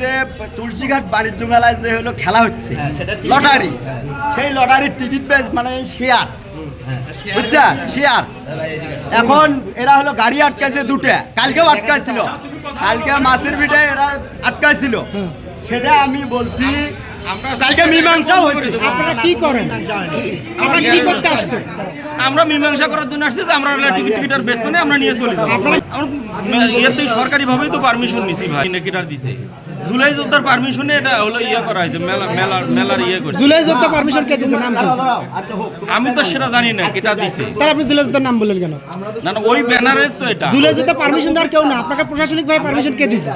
যে তুলসীঘাট বাণিজ্য মেলায় যে হলো খেলা হচ্ছে হ্যাঁ। লটারি। হ্যাঁ। সেই লটারির টিকিট বেস মানে শেয়ার। হ্যাঁ। বুঝছা শেয়ার এদিকে আসো। এখন এরা হলো গাড়ি আটকাইছে দুটো। কালকেও আটকাইছিল। কালকে মাছের পিঠে এরা আটকাইছিল। সেটা আমি বলছি কালকে মীমাংসাও হয়েছে। আপনারা কি করেন? আপনারা কি করতে আসছেন আমরা মীমাংসা করার জন্য আসছি যে আমরা টিকিট টিকিট আর আমরা নিয়ে চলে যাব। ইয়েতেই সরকারিভাবেই তো পারমিশন নিছি ভাই। দিছে। জুলাই যোদ্ধার পারমিশনে এটা হলো ইয়ে করা হয়েছে মেলা মেলার মেলার ইয়ে করছে। জুলাই যোদ্ধা পারমিশন কে দিছে? নাম আচ্ছা আমি তো সেটা জানি না কেটা দিছে? তাহলে আপনি জুলাই যোদ্ধার নাম বললেন কেন? না না ওই ব্যানারের তো এটা জুলাই যোদ্ধা পারমিশন দেওয়ার কেউ না আপনাকে প্রশাসনিক ভাবে পারমিশন কে দিছে?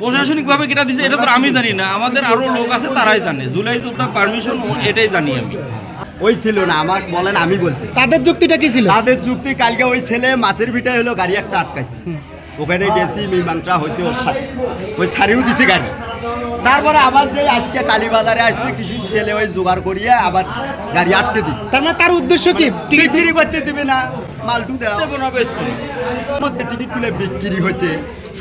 প্রশাসনিক ভাবে কেটা দিছে এটা তো আমি জানি না। আমাদের আরও লোক আছে তারাই জানে। জুলাই যোদ্ধা পারমিশন এটাই জানি আমি। ওই ছিল না আমার বলেন আমি বলতে তাদের যুক্তিটা কি ছিল? তাদের যুক্তি কালকে ওই ছেলে মাছের পিঠে হলো গাড়ি একটা আটকাইছে। ওখানে গেছি মীমাংসা হয়েছে ওর সাথে। ওই ছাড়িও দিছে গাড়ি। তারপরে আবার যে আজকে কালীবাজারে আসছে কিছু ছেলে ওই জোগাড় করিয়ে আবার গাড়ি আটকে দিছে। তার মানে তার উদ্দেশ্য কি? টিকিট বিক্রি করতে দিবে না। মালটু দেওয়া দেবো না, টিকিটগুলো বিক্রি হয়েছে।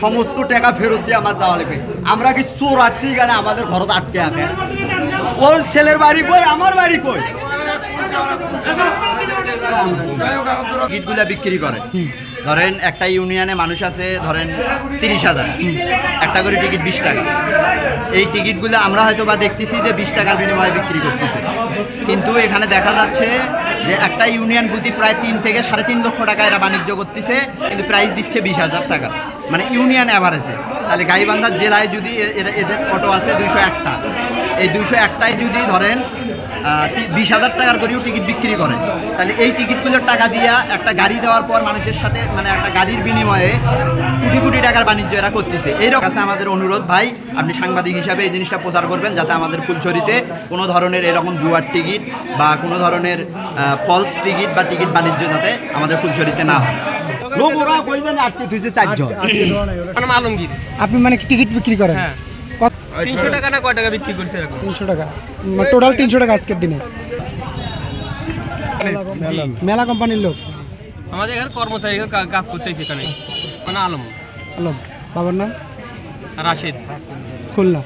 সমস্ত টাকা ফেরত দিয়ে আমার যাওয়া লাগবে। আমরা কি চোর আছি কেন আমাদের ঘরত আটকে আছে। ওর ছেলের বাড়ি কই? আমার বাড়ি কই? টিকিটগুলা বিক্রি করে। ধরেন একটা ইউনিয়নে মানুষ আছে ধরেন তিরিশ হাজার। একটা করে টিকিট বিশ টাকা। এই টিকিটগুলো আমরা হয়তো বা দেখতেছি যে বিশ টাকার বিনিময়ে বিক্রি করতেছে। কিন্তু এখানে দেখা যাচ্ছে যে একটা ইউনিয়ন প্রতি প্রায় তিন থেকে সাড়ে তিন লক্ষ টাকা এরা বাণিজ্য করতেছে, কিন্তু প্রাইস দিচ্ছে বিশ হাজার টাকা। মানে ইউনিয়ন অ্যাভারেজে তাহলে গাইবান্ধা জেলায় যদি এদের অটো আছে দুইশো একটা। এই দুইশো একটাই যদি ধরেন বিশ হাজার টাকার করেও টিকিট বিক্রি করে। তাহলে এই টিকিটগুলোর টাকা দিয়া একটা গাড়ি দেওয়ার পর মানুষের সাথে মানে একটা গাড়ির বিনিময়ে কোটি কোটি টাকার বাণিজ্য এরা করতেছে। এইরকম কাছে আমাদের অনুরোধ ভাই আপনি সাংবাদিক হিসাবে এই জিনিসটা প্রচার করবেন যাতে আমাদের ফুলছড়িতে কোনো ধরনের এরকম জুয়ার টিকিট বা কোনো ধরনের ফলস টিকিট বা টিকিট বাণিজ্য যাতে আমাদের ফুলছড়িতে না হয়। আপনি মানে টিকিট বিক্রি করেন? হ্যাঁ। তিনশো টাকা না কয় টাকা বিক্রি করছে এখন তিনশো টাকা। টোটাল তিনশো টাকা আজকের দিনে। মেলা। কোম্পানির লোক। আমাদের এখানে কর্মচারী কাজ করতে এখানে। মানে আলম। আলম। বাবার নাম? রাশেদ। খুলনা।